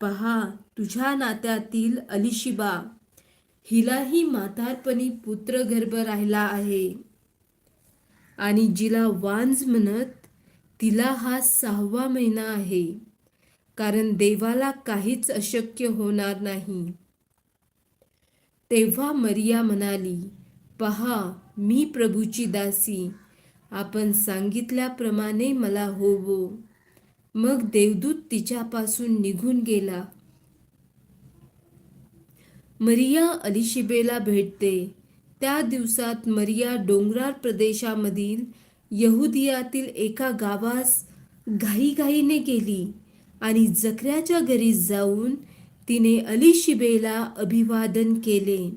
पहा तुझ्या नात्यातील अलिशिबा हिलाही म्हातारपणी पुत्र गर्भ राहिला आहे. आणि जिला वांज म्हणत तिला हा सहावा महिना आहे. कारण देवाला काहीच अशक्य होणार नाही. तेव्हा मरिया म्हणाली पहा मी प्रभूची दासी. आपण सांगितल्याप्रमाणे मला होवो. मग देवदूत तिच्यापासून निघून गेला. मरिया अलिशिबेला भेटते. त्या दिवसात मरिया डोंगराळ प्रदेशामधील यहुदियातील एका गावास घाईघाईने गेली आणि जकऱ्याच्या घरी जाऊन तिने अलिशिबेला अभिवादन केले.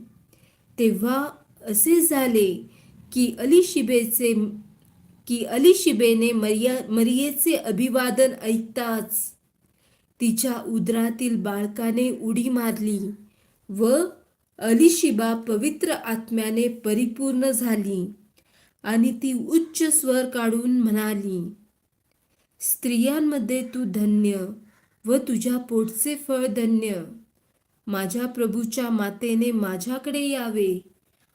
तेव्हा असे झाले की अलिशिबेचे की अलिशिबेने मरिया मरियेचे अभिवादन ऐकताच तिच्या उदरातील बाळकाने उडी मारली व अलिशिबा पवित्र आत्म्याने परिपूर्ण झाली आणि ती उच्च स्वर काढून म्हणाली स्त्रियांमध्ये तू धन्य व तुझ्या पोटचे फळ धन्य. माझ्या प्रभूच्या मातेने माझ्याकडे यावे.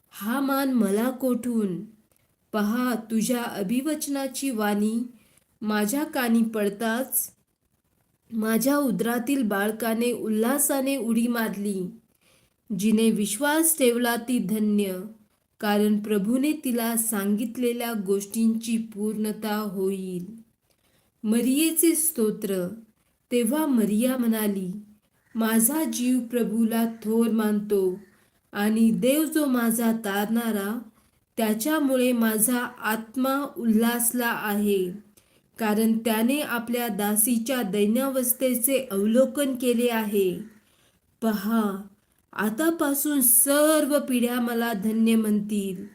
हा मान मला कोठून? पहा तुझ्या अभिवचनाची वाणी. माझ्या कानी पडताच माझ्या उदरातील बाळकाने उल्हासाने उडी मारली. जिने विश्वास ठेवला ती धन्य कारण प्रभूने तिला सांगितलेल्या गोष्टींची पूर्णता होईल. मरियेचे स्तोत्र. तेव्हा मरिया म्हणाली माझा जीव प्रभूला थोर मानतो आणि देव जो माझा तारणारा त्याच्यामुळे माझा आत्मा उल्हासला आहे. कारण त्याने आपल्या दासीच्या दैन्यावस्थेचे अवलोकन केले आहे. पहा आतापासून सर्व पिढ्या मला धन्य म्हणतील.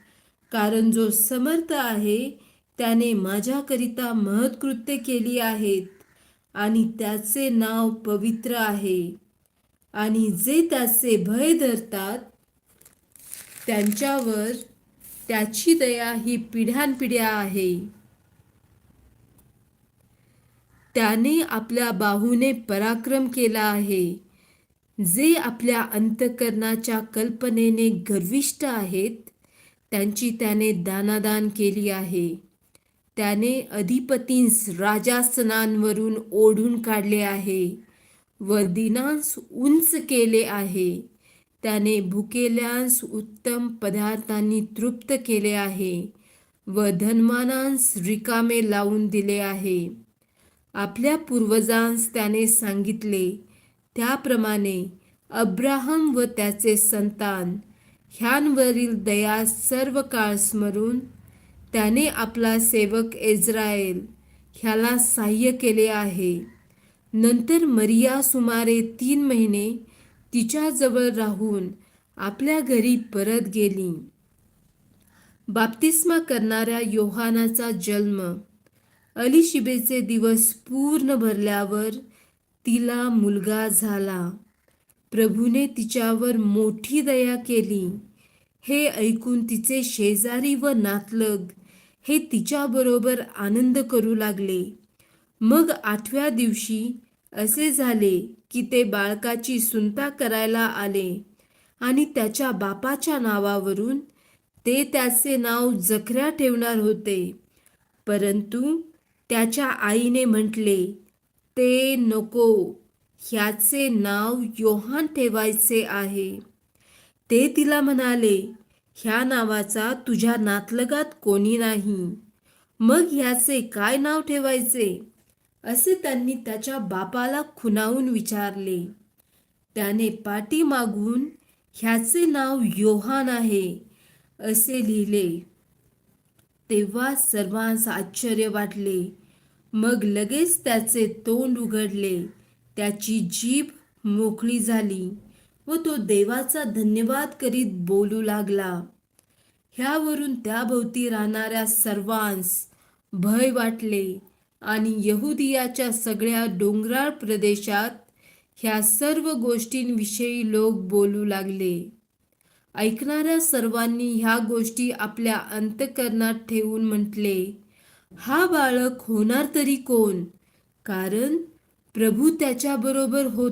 कारण जो समर्थ आहे त्याने माझ्याकरिता महत्कृत्य केली आहेत आणि त्याचे नाव पवित्र आहे. आणि जे त्याचे भय धरतात त्यांच्यावर त्याची दया ही पिढ्यानपिढ्या आहे. त्याने आपल्या बाहूने पराक्रम केला आहे. जे आपल्या अंतकरणाच्या कल्पनेने गर्विष्ट आहेत त्यांची त्याने दानादान केली आहे. त्याने अधिपतींस राजासनांवरून ओढून काढले आहे. व दिनांस उंच केले आहे. त्याने भुकेल्यांस उत्तम पदार्थांनी तृप्त केले आहे व धनमानांस रिकामे लावून दिले आहे. आपल्या पूर्वजांस त्याने सांगितले त्याप्रमाणे अब्राहम व त्याचे संतान ह्यांवरील दया सर्व काळ स्मरून त्याने आपला सेवक इस्रायल ह्याला सहाय्य केले आहे. नंतर मरिया सुमारे तीन महिने तिच्याजवळ राहून आपल्या घरी परत गेली. बाप्तिस्मा करणाऱ्या योहानाचा जन्म अलिशिबेचे दिवस पूर्ण भरल्यावर तिला मुलगा झाला. प्रभूने तिच्यावर मोठी दया केली. हे ऐकून तिचे शेजारी व नातलग हे तिच्याबरोबर आनंद करू लागले. मग आठव्या दिवशी असे झाले की ते बाळकाची सुनता करायला आले आणि त्याच्या बापाच्या नावावरून ते त्याचे नाव जखऱ्या ठेवणार होते. परंतु त्याच्या आईने म्हटले ते नको ह्याचे नाव योहान ठेवायचे आहे. ते तिला म्हणाले ह्या नावाचा तुझ्या नातलगात कोणी नाही. मग ह्याचे काय नाव ठेवायचे? असे त्यांनी त्याच्या बापाला खुनावून विचारले. त्याने पाठी मागून ह्याचे नाव योहान आहे असे लिहिले. तेव्हा सर्वांस आश्चर्य वाटले. मग लगेच त्याचे तोंड उघडले. त्याची जीभ मोकळी झाली व तो देवाचा धन्यवाद करीत बोलू लागला. ह्यावरून त्याभोवती राहणाऱ्या सर्वांस भय वाटले. आणि यहुदियाच्या सगळ्या डोंगराळ प्रदेशात ह्या सर्व गोष्टींविषयी लोक बोलू लागले. ऐकणाऱ्या सर्वांनी ह्या गोष्टी आपल्या अंतकरणात ठेवून म्हटले हा बाळक होणार तरी कोण? कारण प्रभू त्याच्याबरोबर होत.